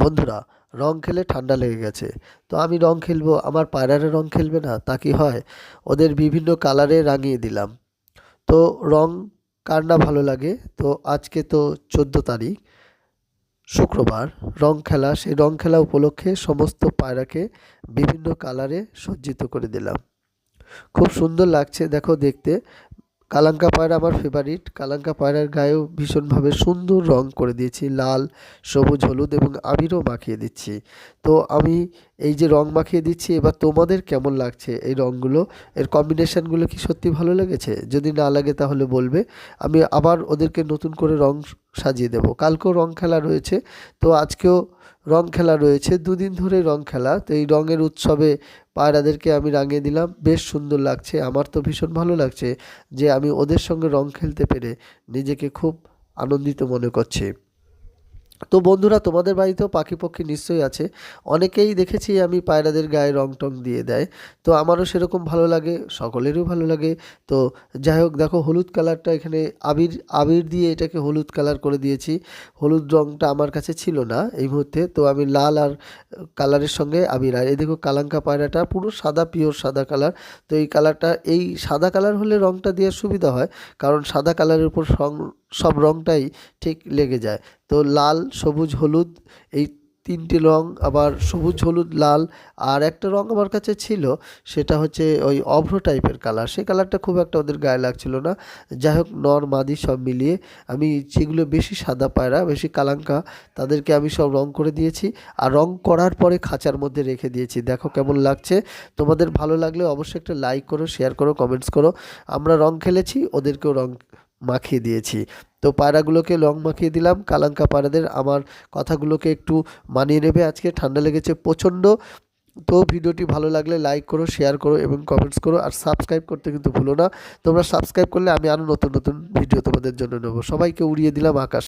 বন্ধুরা, রং খেলে ঠান্ডা লেগে গেছে। তো আমি রং খেলব, আমার পায়রারা রং খেলবে না? তা কি হয়? ওদের বিভিন্ন কালারে রাঙিয়ে দিলাম। তো রং কার না ভালো লাগে? তো আজকে তো চোদ্দ তারিখ, শুক্রবার। রং খেলা, সেই রং খেলা উপলক্ষে সমস্ত পায়রাকে বিভিন্ন কালারে সজ্জিত করে দিলাম। খুব সুন্দর লাগছে, দেখো দেখতে। কালাঙ্কা পায়রা আমার ফেভারিট কালাঙ্কা পায়রার গায়েও ভীষণভাবে সুন্দর রং করে দিয়েছি। লাল, সবুজ, হলুদ এবং আবিরও মাখিয়ে দিচ্ছি। তো আমি এই যে রং মাখিয়ে দিচ্ছি, এবার তোমাদের কেমন লাগছে এই রঙগুলো এর কম্বিনেশনগুলো কি সত্যি ভালো লেগেছে? যদি না লাগে তাহলে বলবে। আমি আবার ওদেরকে নতুন করে রং সাজিয়ে দেবো। কালকেও রং খেলা রয়েছে, তো আজকেও রং খেলা রয়েছে। দুদিন ধরে রং খেলা, তো এই রঙের উৎসবে পায়রাদেরকে আমি রাঙিয়ে দিলাম। বেশ সুন্দর লাগছে, আমার তো ভীষণ ভালো লাগছে যে আমি ওদের সঙ্গে রং খেলতে পেরে নিজেকে খুব আনন্দিত মনে করছি। তো বন্ধুরা, তোমাদের বাড়িতেও পাখি পক্ষী নিশ্চয়ই আছে। অনেকেই দেখেছি আমি পায়রাদের গায়ে রং টং দিয়ে দেয়। তো আমারও সেরকম ভালো লাগে সকলেরও ভালো লাগে। তো যাই হোক, দেখো হলুদ কালারটা এখানে আবির আবির দিয়ে এটাকে হলুদ কালার করে দিয়েছি। হলুদ রংটা আমার কাছে ছিল না এই মুহূর্তে, তো আমি লাল আর কালারের সঙ্গে আবির। আর এই দেখো কালাঙ্কা পায়রাটা পুরো সাদা, পিওর সাদা কালার। তো এই কালারটা, এই সাদা কালার হলে রংটা দেওয়ার সুবিধা হয়, কারণ সাদা কালারের উপর সং সব রংটাই ঠিক লেগে যায়। তো লাল, সবুজ, হলুদ, এই তিনটে রং, আবার সবুজ, হলুদ, লাল, আর একটা রং আমার কাছে ছিল, সেটা হচ্ছে ওই অভ্র টাইপের কালার সেই কালারটা খুব একটা ওদের গায়ে লাগছিল না। যাই হোক, নর, মাদি সব মিলিয়ে আমি যেগুলো বেশি সাদা পায়রা, বেশি কালাঙ্কা, তাদেরকে আমি সব রং করে দিয়েছি। আর রং করার পরে খাঁচার মধ্যে রেখে দিয়েছি। দেখো কেমন লাগছে। তোমাদের ভালো লাগলে অবশ্যই একটা লাইক করো শেয়ার করো কমেন্টস করো। আমরা রং খেলেছি, ওদেরকেও রং মাখিয়ে দিয়েছি। তো পায়রাগুলোকে লং মাখিয়ে দিলাম। কালাঙ্কা পায়রাদের আমার কথাগুলোকে একটু মানিয়ে নেবে। আজকে ঠান্ডা লেগেছে প্রচণ্ড। তো ভিডিওটি ভালো লাগলে লাইক করো শেয়ার করো এবং কমেন্টস করো। আর সাবস্ক্রাইব করতে কিন্তু ভুলো না। তোমরা সাবস্ক্রাইব করলে আমি আরও নতুন নতুন ভিডিও তোমাদের জন্য নেব। সবাইকে উড়িয়ে দিলাম আকাশ।